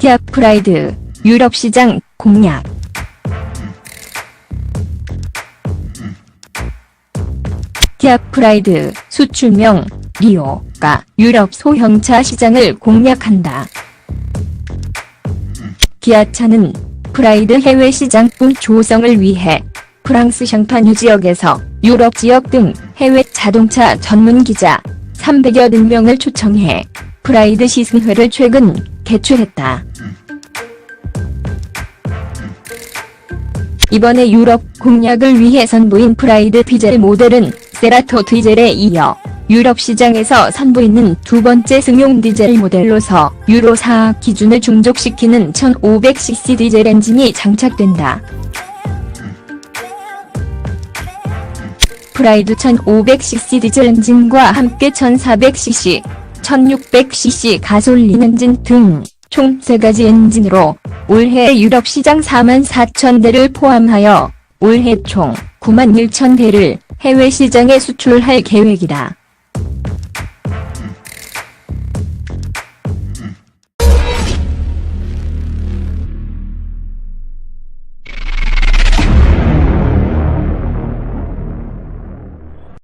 기아 프라이드 유럽 시장 공략 기아 프라이드 수출명 리오가 유럽 소형차 시장을 공략한다. 기아차는 프라이드 해외 시장뿐 조성을 위해 프랑스 샹파뉴 지역에서 유럽 지역 등 해외 자동차 전문 기자 300여 명을 초청해 프라이드 시승회를 최근 개최했다. 이번에 유럽 공략을 위해 선보인 프라이드 디젤 모델은 세라토 디젤에 이어 유럽 시장에서 선보이는 두 번째 승용 디젤 모델로서 유로 4 기준을 충족시키는 1500cc 디젤 엔진이 장착된다. 프라이드 1500cc 디젤 엔진과 함께 1400cc, 1600cc 가솔린 엔진 등 총 3가지 엔진으로 올해 유럽 시장 4만 4천 대를 포함하여 올해 총 9만 1천 대를 해외 시장에 수출할 계획이다.